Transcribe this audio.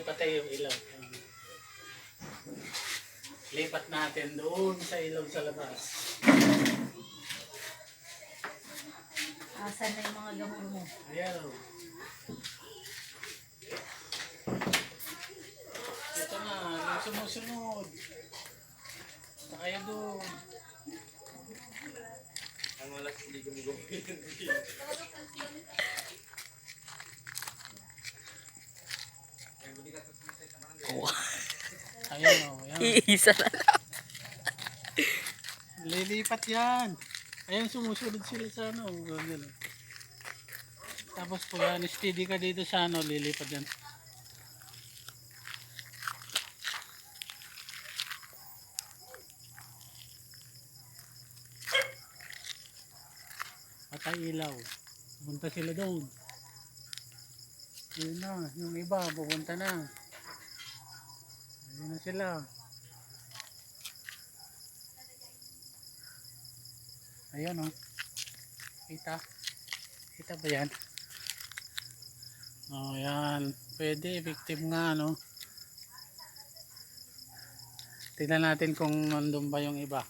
may patay yung ilaw. Lipat natin doon sa ilaw sa labas. Asan na yung mga gamot mo? Ayan o. Ito na, yung sumusunod. Na kayo doon. Ang wala hindi gumagawin. Ayan o, ayan. Iisa na lang. Lilipat yan. Ayan, sumusunod sila sa ano. ganun. Tapos po yan, steady ka dito sa ano, lilipat yan. Patay ilaw. Pupunta sila doon. Yun na, yung iba, pupunta na. Ayun na sila. Ayan o. Kita. Kita ba yan? Oh, yan. Pwede. Victim nga, no? Tingnan natin kung nandun ba yung iba.